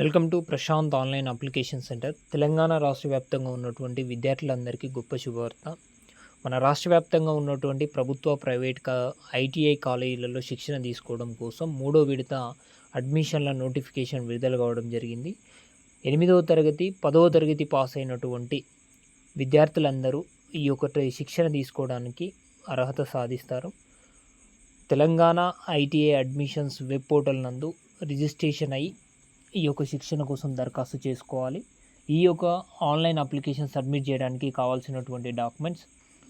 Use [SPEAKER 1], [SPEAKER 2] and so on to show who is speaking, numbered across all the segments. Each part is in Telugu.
[SPEAKER 1] Welcome to Prashant online application center. Telangana రాష్ట్ర వ్యాప్తంగా ఉన్నటువంటి విద్యార్థులందరికీ గొప్ప శుభవార్త. మన రాష్ట్ర వ్యాప్తంగా ఉన్నటువంటి ప్రభుత్వ ప్రైవేట్ కా ఐటీఐ కాలేజీలలో శిక్షణ తీసుకోవడం కోసం మూడో విడత అడ్మిషన్ల నోటిఫికేషన్ విడుదల కావడం జరిగింది. ఎనిమిదవ తరగతి పదవ తరగతి పాస్ అయినటువంటి విద్యార్థులందరూ ఈ ఒకటి శిక్షణ తీసుకోవడానికి అర్హత సాధిస్తారు. Telangana ITI admissions web portal నందు రిజిస్ట్రేషన్ అయ్యి ఈ యొక్క శిక్షణ కోసం దరఖాస్తు చేసుకోవాలి. ఈ యొక్క ఆన్లైన్ అప్లికేషన్ సబ్మిట్ చేయడానికి కావాల్సినటువంటి డాక్యుమెంట్స్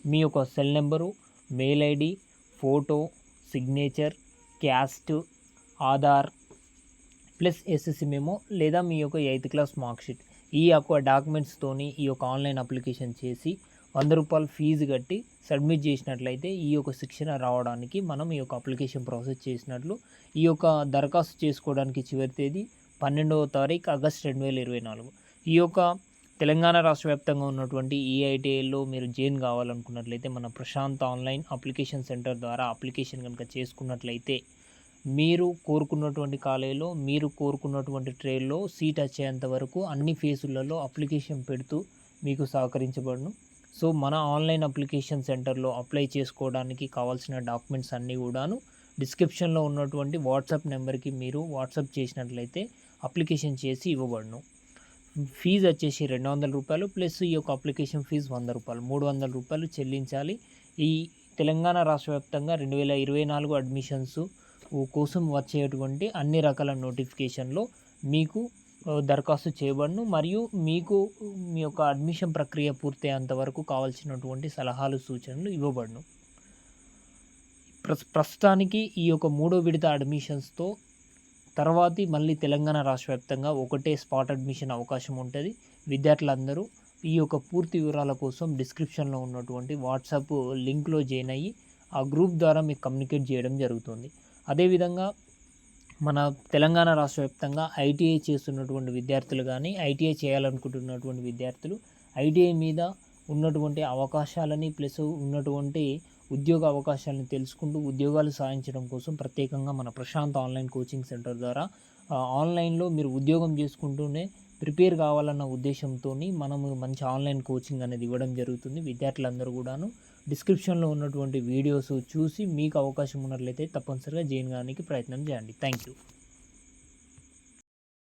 [SPEAKER 1] మీ యొక్క cell number mail ID photo signature caste Aadhaar plus SSC memo లేదా మీ యొక్క ఎయిత్ క్లాస్ మార్క్షీట్ ఈ యొక్క డాక్యుమెంట్స్తోని ఈ యొక్క ఆన్లైన్ అప్లికేషన్ చేసి వంద రూపాయలు ఫీజు కట్టి సబ్మిట్ చేసినట్లయితే ఈ యొక్క శిక్షణ రావడానికి మనం ఈ యొక్క అప్లికేషన్ ప్రాసెస్ చేసినట్లు ఈ యొక్క దరఖాస్తు చేసుకోవడానికి చివరి తేదీ పన్నెండవ తారీఖు ఆగస్ట్ రెండు వేల ఇరవై నాలుగు. ఈ యొక్క తెలంగాణ రాష్ట్ర వ్యాప్తంగా ఉన్నటువంటి ఈఐటీఐలో మీరు జైన్ కావాలనుకున్నట్లయితే మన ప్రశాంత్ ఆన్లైన్ అప్లికేషన్ సెంటర్ ద్వారా అప్లికేషన్ కనుక చేసుకున్నట్లయితే మీరు కోరుకున్నటువంటి కాలేజీలో మీరు కోరుకున్నటువంటి ట్రైల్లో సీట్ వచ్చేంత వరకు అన్ని ఫేసులలో అప్లికేషన్ పెడుతూ మీకు సహకరించబడును. సో మన ఆన్లైన్ అప్లికేషన్ సెంటర్లో అప్లై చేసుకోవడానికి కావాల్సిన డాక్యుమెంట్స్ అన్నీ కూడాను డిస్క్రిప్షన్లో ఉన్నటువంటి వాట్సాప్ నెంబర్కి మీరు వాట్సాప్ చేసినట్లయితే అప్లికేషన్ చేసి ఇవ్వబడును. ఫీజు వచ్చేసి రెండు వందల రూపాయలు ప్లస్ ఈ యొక్క అప్లికేషన్ ఫీజు వంద రూపాయలు. మూడు వందల రూపాయలు చెల్లించాలి. ఈ తెలంగాణ రాష్ట్ర వ్యాప్తంగా రెండు వేల ఇరవై నాలుగు అడ్మిషన్స్ కోసం వచ్చేటువంటి అన్ని రకాల నోటిఫికేషన్లో మీకు దరఖాస్తు చేయబడును. మరియు మీకు మీ యొక్క అడ్మిషన్ ప్రక్రియ పూర్తయ్యేంత వరకు కావాల్సినటువంటి సలహాలు సూచనలు ఇవ్వబడును. ప్రస్తుతానికి ఈ యొక్క మూడో విడత అడ్మిషన్స్తో తర్వాతి మళ్ళీ తెలంగాణ రాష్ట్ర వ్యాప్తంగా ఒకటే స్పాట్ అడ్మిషన్ అవకాశం ఉంటుంది. విద్యార్థులందరూ ఈ యొక్క పూర్తి వివరాల కోసం డిస్క్రిప్షన్లో ఉన్నటువంటి వాట్సాప్ లింక్లో జాయిన్ అయ్యి ఆ గ్రూప్ ద్వారా మీకు కమ్యూనికేట్ చేయడం జరుగుతుంది. అదేవిధంగా మన తెలంగాణ రాష్ట్ర వ్యాప్తంగా ఐటీఐ చేస్తున్నటువంటి విద్యార్థులు కానీ ఐటీఐ చేయాలనుకుంటున్నటువంటి విద్యార్థులు ఐటీఐ మీద ఉన్నటువంటి అవకాశాలని ప్లస్ ఉన్నటువంటి ఉద్యోగ అవకాశాలను తెలుసుకుంటూ ఉద్యోగాలు సాధించడం కోసం ప్రత్యేకంగా మన ప్రశాంత్ ఆన్లైన్ కోచింగ్ సెంటర్ ద్వారా ఆన్లైన్లో మీరు ఉద్యోగం చేసుకుంటూనే ప్రిపేర్ కావాలన్న ఉద్దేశంతో మనము మంచి ఆన్లైన్ కోచింగ్ అనేది ఇవ్వడం జరుగుతుంది. విద్యార్థులందరూ కూడాను డిస్క్రిప్షన్లో ఉన్నటువంటి వీడియోస్ చూసి మీకు అవకాశం ఉన్నట్లయితే తప్పనిసరిగా జాయిన్ కావడానికి ప్రయత్నం చేయండి. Thank you.